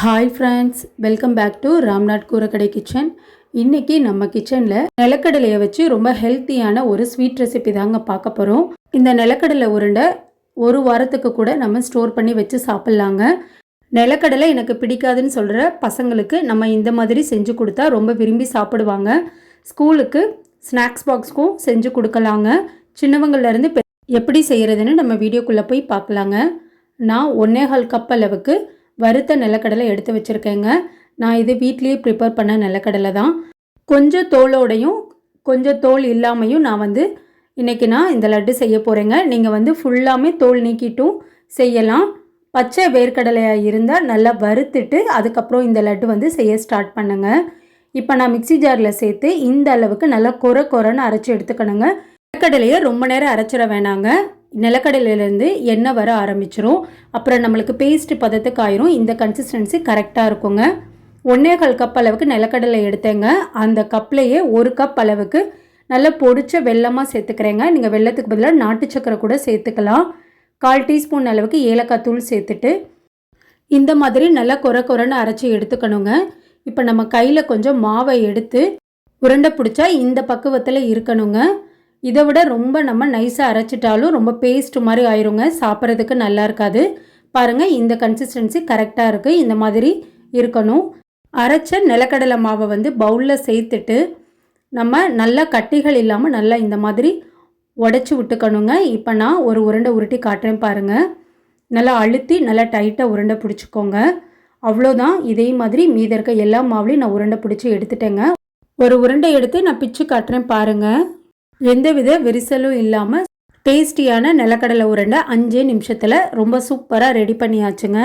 Hi friends welcome back to Ramnath கூரக்கடை kitchen இன்னைக்கு நம்ம கிச்சனில் நிலக்கடலையை வச்சு ரொம்ப ஹெல்த்தியான ஒரு ஸ்வீட் ரெசிபி தாங்க பார்க்க போகிறோம் இந்த நிலக்கடலை உருண்டை ஒரு வாரத்துக்கு கூட நம்ம ஸ்டோர் பண்ணி வச்சு சாப்பிட்லாங்க. நிலக்கடலை எனக்கு பிடிக்காதுன்னு சொல்கிற பசங்களுக்கு நம்ம இந்த மாதிரி செஞ்சு கொடுத்தா ரொம்ப விரும்பி சாப்பிடுவாங்க. ஸ்கூலுக்கு ஸ்நாக்ஸ் பாக்ஸ்க்கும் செஞ்சு கொடுக்கலாங்க. சின்னவங்கள்லேருந்து பெ எப்படி செய்கிறதுன்னு நம்ம வீடியோக்குள்ளே போய் பார்க்கலாங்க. நான் ஒன்னேகால் கப் அளவுக்கு வறுத்த நிலக்கடலை எடுத்து வச்சுருக்கேங்க. நான் இது வீட்லேயே ப்ரிப்பேர் பண்ண நிலக்கடலை தான். கொஞ்சம் தோலோடையும் கொஞ்சம் தோல் இல்லாமையும் நான் வந்து இன்றைக்கி நான் இந்த லட்டு செய்ய போகிறேங்க நீங்கள் வந்து ஃபுல்லாமே தோல் நீக்கிட்டும் செய்யலாம். பச்சை வேர்க்கடலையாக இருந்தால் நல்லா வறுத்துட்டு அதுக்கப்புறம் இந்த லட்டு வந்து செய்ய ஸ்டார்ட் பண்ணுங்க. இப்போ நான் மிக்ஸி ஜாரில் சேர்த்து இந்த அளவுக்கு நல்லா கொர கொரன்னு அரைச்சி எடுத்துக்கணுங்க. வேர்க்கடலையை ரொம்ப நேரம் அரைச்சிட வேணாங்க. நிலக்கடலையிலேருந்து எண்ணெய் வர ஆரம்பிச்சிரும். அப்புறம் நம்மளுக்கு பேஸ்ட் பதத்துக்கு ஆயிரும். இந்த கன்சிஸ்டன்சி கரெக்டாக இருக்குங்க. ஒன்னேகால் கப் அளவுக்கு நிலக்கடலை எடுத்தேங்க. அந்த கப்லேயே ஒரு கப் அளவுக்கு நல்லா பொடிச்ச வெல்லமாக சேர்த்துக்கிறேங்க. நீங்கள் வெள்ளத்துக்கு பதிலாக நாட்டு சக்கரை கூட சேர்த்துக்கலாம். கால் டீஸ்பூன் அளவுக்கு ஏலக்காய் தூள் சேர்த்துட்டு இந்த மாதிரி நல்லா கொர கொரன்னு அரைச்சி எடுத்துக்கணுங்க. இப்போ நம்ம கையில் கொஞ்சம் மாவை எடுத்து உருண்டை பிடிச்சா இந்த பக்குவத்தில் இருக்கணுங்க. இதை விட ரொம்ப நம்ம நைஸாக அரைச்சிட்டாலும் ரொம்ப பேஸ்ட் மாதிரி ஆயிருங்க. சாப்பிட்றதுக்கு நல்லா இருக்காது. பாருங்கள் இந்த கன்சிஸ்டன்சி கரெக்டாக இருக்குது இந்த மாதிரி இருக்கணும். அரைச்ச நிலக்கடலை மாவை வந்து பவுலில் சேர்த்துட்டு நம்ம நல்லா கட்டிகள் இல்லாமல் நல்லா இந்த மாதிரி உடச்சி விட்டுக்கணுங்க. இப்போ நான் ஒரு உருண்டை உருட்டி காட்டுறேன் பாருங்கள் நல்லா அழுத்தி நல்லா டைட்டாக உருண்டை பிடிச்சிக்கோங்க. அவ்வளோதான். இதே மாதிரி மீதி இருக்க எல்லா மாவுலையும் நான் உருண்டை பிடிச்சி எடுத்துட்டேங்க. ஒரு உருண்டை எடுத்து நான் பிச்சு காட்டுறேன் பாருங்கள் எந்தவித விரிசலும் இல்லாமல் டேஸ்டியான நிலக்கடலை உருண்டை அஞ்சே நிமிஷத்தில் ரொம்ப சூப்பராக ரெடி பண்ணியாச்சுங்க.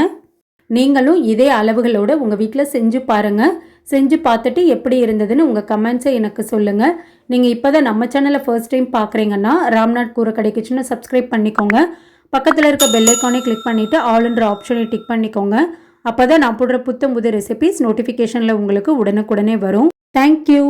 நீங்களும் இதே அளவுகளோட உங்கள் வீட்டில் செஞ்சு பாருங்கள் செஞ்சு பார்த்துட்டு எப்படி இருந்ததுன்னு உங்கள் கமெண்ட்ஸை எனக்கு சொல்லுங்கள் நீங்கள் இப்போ தான் நம்ம சேனலை ஃபர்ஸ்ட் டைம் பார்க்குறீங்கன்னா ராம்நாத் கூரை கிடைக்குச்சுன்னு சப்ஸ்கிரைப் பண்ணிக்கோங்க. பக்கத்தில் இருக்க பெல்லைக்கானே கிளிக் பண்ணிவிட்டு ஆளுன்ற ஆப்ஷனை டிக் பண்ணிக்கோங்க. அப்போ தான் நான் போடுற புத்தம் புது ரெசிபிஸ் நோட்டிஃபிகேஷனில் உங்களுக்கு உடனுக்குடனே வரும். தேங்க்யூ